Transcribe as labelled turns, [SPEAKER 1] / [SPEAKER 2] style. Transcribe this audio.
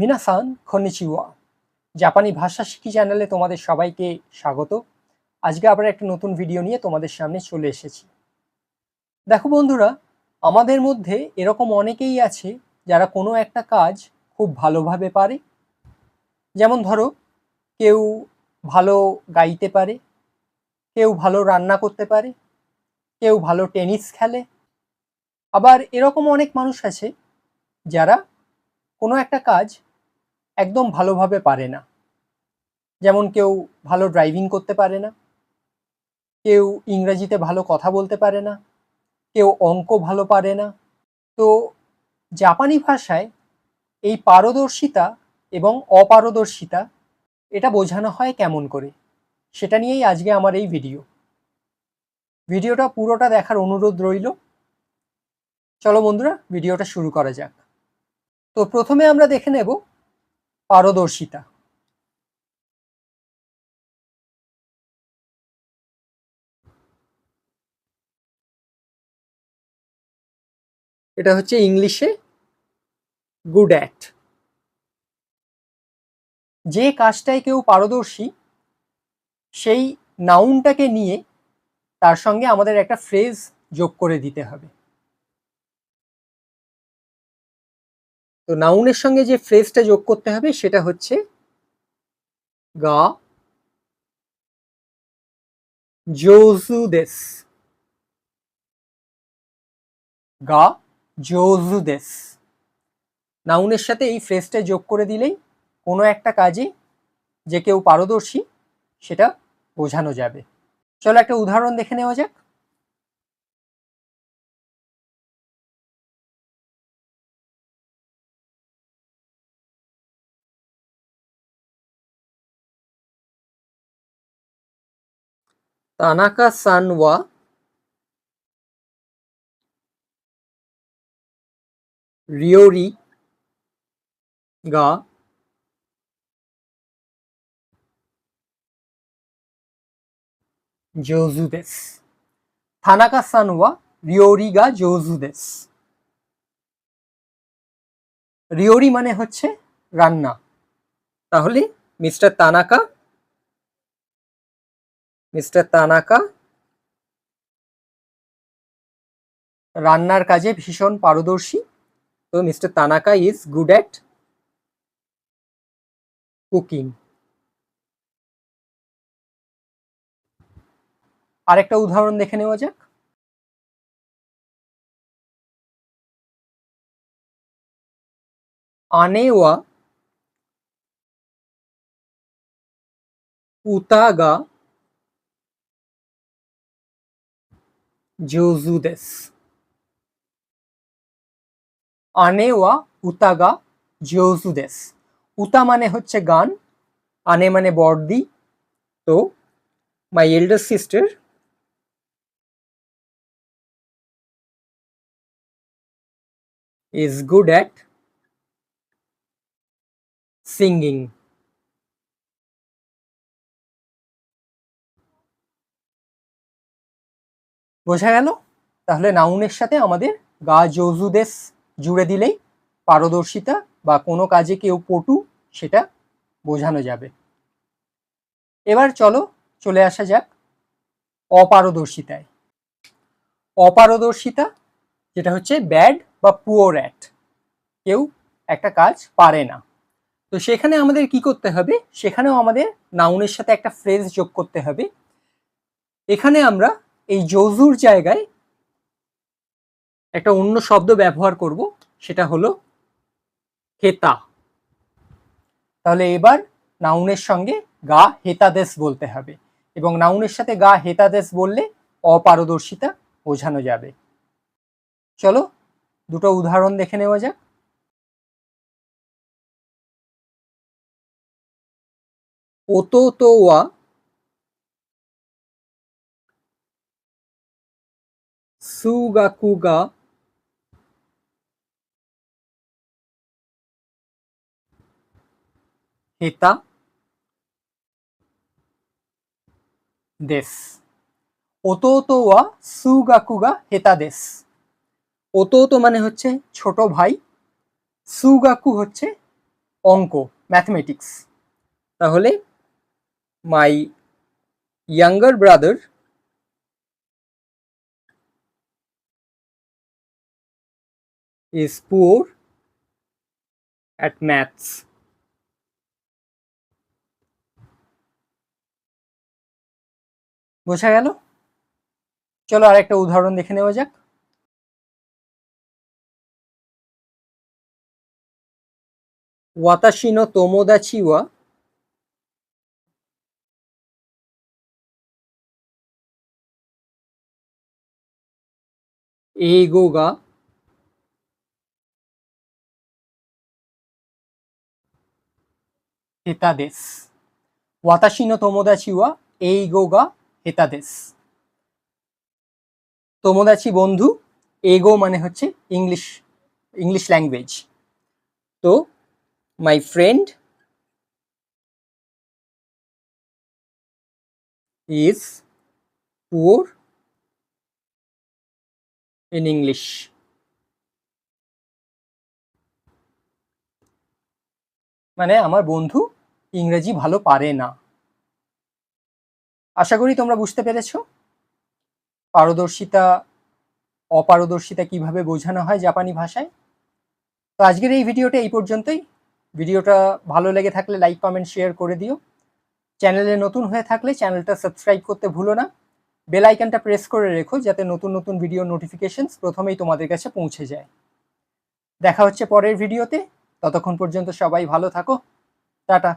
[SPEAKER 1] মিনাসান খনিচিওয়া জাপানি ভাষা শিখি চ্যানেলে তোমাদের সবাইকে স্বাগত। আজকে আবার একটা নতুন ভিডিও নিয়ে তোমাদের সামনে চলে এসেছি। দেখো বন্ধুরা, আমাদের মধ্যে এরকম অনেকেই আছে যারা কোনো একটা কাজ খুব ভালোভাবে পারে। যেমন ধরো, কেউ ভালো গাইতে পারে, কেউ ভালো রান্না করতে পারে, কেউ ভালো টেনিস খেলে। আবার এরকম অনেক মানুষ আছে যারা কোনো একটা কাজ একদম ভালোভাবে পারে না। যেমন কেউ ভালো ড্রাইভিং করতে পারে না। কেউ ইংরেজিতে ভালো কথা বলতে পারে না। কেউ অঙ্ক ভালো পারে না। তো জাপানি ভাষায় এই পারদর্শিতা এবং অপারদর্শিতা, এটা বোঝানো হয় কেমন করে? সেটা নিয়েই আজকে আমার এই ভিডিও ভিডিওটা পুরোটা দেখার অনুরোধ রইল। চলো বন্ধুরা, ভিডিওটা শুরু করা যাক। তো প্রথমে আমরা দেখে নেব পারদর্শিতা। এটা হচ্ছে ইংলিশে গুড অ্যাট যে কাজটায় কেউ পারদর্শী, সেই নাউনটাকে নিয়ে তার সঙ্গে আমাদের একটা ফ্রেজ যোগ করে দিতে হবে। তো নাউনের সঙ্গে যে ফ্রেজটা যোগ করতে হবে সেটা হচ্ছে গা জোজুদেস গা জোজুদেস নাউনের সাথে এই ফ্রেজটা যোগ করে দিলেই কোনো একটা কাজে যে কেউ পারদর্শী সেটা বোঝানো যাবে। চলো একটা উদাহরণ দেখে নেওয়া যাক। তানাকা সান ওয়া রিওরি গা জোজু দেস থানাকা সান ওয়া রিওরি গা জোজু দেস রিওরি মানে হচ্ছে রান্না তাহলে মিস্টার তানাকা মিস্টার তানাকা, রান্নার কাজে ভীষণ পারদর্শী। তো Mister Tanaka is good at cooking আরেকটা উদাহরণ দেখে নেওয়া যাক। আনেওয়া, উতাগা জোজু দেস আনেওয়া উতাগা জোজু দেস উতা মানে হচ্ছে গান আনে মানে বর্দি তো my elder sister is good at singing. বোঝা গেল? তাহলে নাউনের সাথে আমাদের গা জজুদেস জুড়ে দিলেই পারদর্শিতা বা কোনো কাজে কেউ পটু সেটা বোঝানো যাবে। এবার চলো চলে আসা যাক অপারদর্শিতায়। অপারদর্শিতা যেটা হচ্ছে ব্যাড বা পুওর অ্যাট। কেউ একটা কাজ পারে না। তো সেখানে আমাদের কি করতে হবে? সেখানেও আমাদের নাউনের সাথে একটা ফ্রেজ যোগ করতে হবে। এখানে আমরা এই জজুর জায়গায় একটা অন্য শব্দ ব্যবহার করব, সেটা হলো হেতা। তাহলে এবার নাউনের সঙ্গে গা হেতাদেশ বলতে হবে। এবং নাউনের সাথে গা হেতাদেশ বললে অপারদর্শিতা বোঝানো যাবে। চলো দুটো উদাহরণ দেখে নেওয়া যাক। ওতো তো ওয়া সুগাকুগা হেতা দেশ ওতো ওয়া সুগাকুগা হেতা দেশ ওতো মানে হচ্ছে ছোট ভাই সুগাকু হচ্ছে অঙ্ক ম্যাথমেটিক্স তাহলে my younger brother is poor at maths. বোঝা গেল চলো আরেকটা উদাহরণ দেখে নেওয়া যাক ওয়াতাশি নো তোমোদাচি ওয়া হেতাদেশ ওয়াতাসিনো তোমোদাচিওয়া, এই গোগা হেতাদেশ তোমোদাচি বন্ধু, এগো মানে হচ্ছে ইংলিশ ইংলিশ ল্যাঙ্গুয়েজ। তো, my friend is poor in English. মানে আমার বন্ধু ইংরেজি ভালো পারে না। আশা করি তোমরা বুঝতে পেরেছ। পারদর্শিতা, অপারদর্শিতা কীভাবে বোঝানো হয় জাপানি ভাষায়? তো আজকের এই ভিডিওটা এই পর্যন্তই। ভিডিওটা ভালো লেগে থাকলে লাইক, কমেন্ট, শেয়ার করে দিও। চ্যানেলে নতুন হয়ে থাকলে চ্যানেলটা সাবস্ক্রাইব করতে ভুলো না। বেল আইকনটা প্রেস করে রেখো যাতে নতুন নতুন ভিডিও নোটিফিকেশনস প্রথমেই তোমাদের কাছে পৌঁছে যায়। দেখা হচ্ছে পরের ভিডিওতে। ততক্ষণ পর্যন্ত সবাই ভালো থাকো। টাটা।